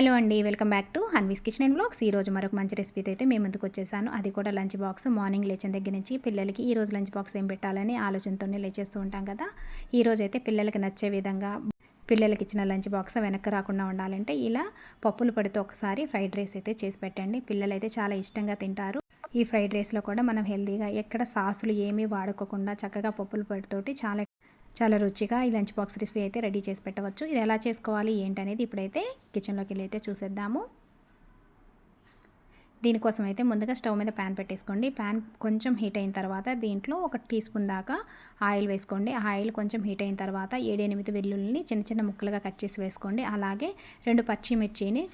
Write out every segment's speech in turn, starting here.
Hello అండి welcome back to Hanvi's kitchen and blogs. ఈ రోజు మరొక మంచి రెసిపీ అయితే మేము ముందుకు వచ్చేసాను. అది కూడా లంచ్ బాక్స్. మార్నింగ్ లేచిన దగ్గర నుంచి పిల్లలకి ఈ రోజు లంచ్ బాక్స్ ఏం పెట్టాలని ఆలోచనతోనే లేచేస్తూ ఉంటాం కదా. ఈ రోజు అయితే పిల్లలకి నచ్చే విధంగా పిల్లలకి ఇచ్చిన లంచ్ బాక్స్ వెనక్కి రాకుండా ఉండాలంటే ఇలా పప్పులు పడితే ఒకసారి ఫ్రైడ్ రైస్ అయితే చేసి పెట్టండి. పిల్లలు అయితే చాలా ఇష్టంగా తింటారు. ఈ ఫ్రైడ్ రైస్లో కూడా మనం హెల్తీగా ఎక్కడ సాసులు ఏమీ వాడుకోకుండా చక్కగా పప్పులు పడితోటి చాలా చాలా రుచిగా ఈ లంచ్ బాక్స్ రెసిపీ అయితే రెడీ చేసి పెట్టవచ్చు. ఇది ఎలా చేసుకోవాలి ఏంటనేది ఇప్పుడైతే కిచెన్లోకి వెళ్ళి అయితే చూసేద్దాము. దీనికోసం అయితే ముందుగా స్టవ్ మీద ప్యాన్ పెట్టేసుకోండి. ప్యాన్ కొంచెం హీట్ అయిన తర్వాత దీంట్లో ఒక టీ స్పూన్ దాకా ఆయిల్ వేసుకోండి. ఆయిల్ కొంచెం హీట్ అయిన తర్వాత ఏడెనిమిది వెల్లుల్లిని చిన్న చిన్న ముక్కలుగా కట్ చేసి వేసుకోండి. అలాగే రెండు పచ్చిమిర్చిని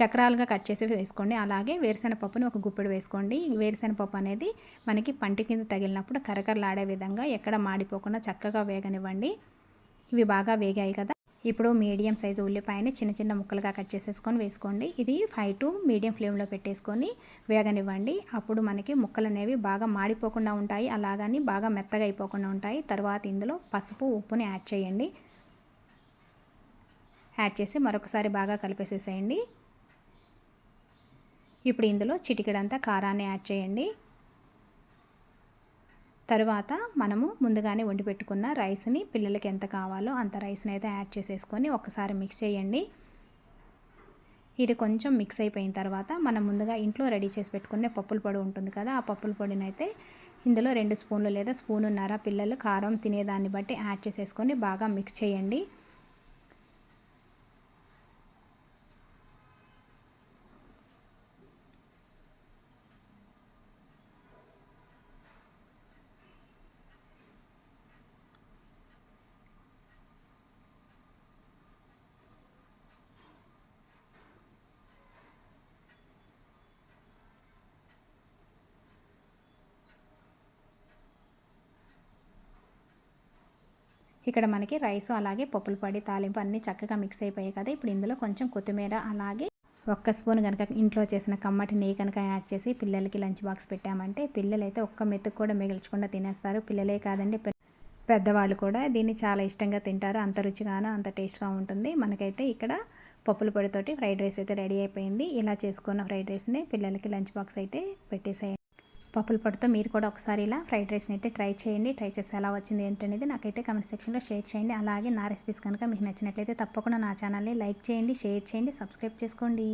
చక్రాలుగా కట్ చేసి వేసుకోండి. అలాగే వేరుశెనగపప్పుని ఒక గుప్పెడు వేసుకోండి. వేరుశెనగపప్పు అనేది మనకి పంటి కింద తగిలినప్పుడు కరకరలాడే విధంగా ఎక్కడ మాడిపోకుండా చక్కగా వేగనివ్వండి. ఇవి బాగా వేగాయి కదా. ఇప్పుడు మీడియం సైజు ఉల్లిపాయని చిన్న చిన్న ముక్కలుగా కట్ చేసేసుకొని వేసుకోండి. ఇది ఫైవ్ టు మీడియం ఫ్లేమ్లో పెట్టేసుకొని వేగనివ్వండి. అప్పుడు మనకి ముక్కలు అనేవి బాగా మాడిపోకుండా ఉంటాయి. అలాగని బాగా మెత్తగా అయిపోకుండా ఉంటాయి. తర్వాత ఇందులో పసుపు ఉప్పుని యాడ్ చేయండి. యాడ్ చేసి మరొకసారి బాగా కలిపేసేసేయండి. ఇప్పుడు ఇందులో చిటికెడంతా కారాన్ని యాడ్ చేయండి. తరువాత మనము ముందుగానే వండి పెట్టుకున్న రైస్ని పిల్లలకి ఎంత కావాలో అంత రైస్ని అయితే యాడ్ చేసేసుకొని ఒకసారి మిక్స్ చేయండి. ఇది కొంచెం మిక్స్ అయిపోయిన తర్వాత మనం ముందుగా ఇంట్లో రెడీ చేసి పెట్టుకునే పప్పుల పొడి ఉంటుంది కదా ఆ పప్పుల పొడిని అయితే ఇందులో రెండు స్పూన్లు లేదా స్పూన్ ఉన్నారా పిల్లలు కారం తినేదాన్ని బట్టి యాడ్ చేసేసుకొని బాగా మిక్స్ చేయండి. ఇక్కడ మనకి రైస్ అలాగే పప్పులు పడి తాలింపు అన్నీ చక్కగా మిక్స్ అయిపోయాయి కదా. ఇప్పుడు ఇందులో కొంచెం కొత్తిమీర అలాగే ఒక్క స్పూన్ కనుక ఇంట్లో చేసిన కమ్మటి నెయ్యి కనుక యాడ్ చేసి పిల్లలకి లంచ్ బాక్స్ పెట్టామంటే పిల్లలు అయితే ఒక్క మెతుకు కూడా మిగిల్చకుండా తినేస్తారు. పిల్లలే కాదండి పెద్దవాళ్ళు కూడా దీన్ని చాలా ఇష్టంగా తింటారు. అంత రుచిగాను అంత టేస్ట్గా ఉంటుంది. మనకైతే ఇక్కడ పప్పుల పొడితోటి ఫ్రైడ్ రైస్ అయితే రెడీ అయిపోయింది. ఇలా చేసుకున్న ఫ్రైడ్ రైస్ని పిల్లలకి లంచ్ బాక్స్ అయితే పెట్టేసేయండి. పప్పుల పొడితో మీరు కూడా ఒకసారి ఇలా ఫ్రైడ్ రైస్ని అయితే ట్రై చేయండి. ట్రై చేసి ఎలా వచ్చింది ఏంటనేది నాకైతే కమెంట్ సెక్షన్లో షేర్ చేయండి. అలాగే నా రెసిపీస్ కనుక మీకు నచ్చినట్లయితే తప్పకుండా నా ఛానల్ని లైక్ చేయండి షేర్ చేయండి సబ్స్క్రైబ్ చేసుకోండి.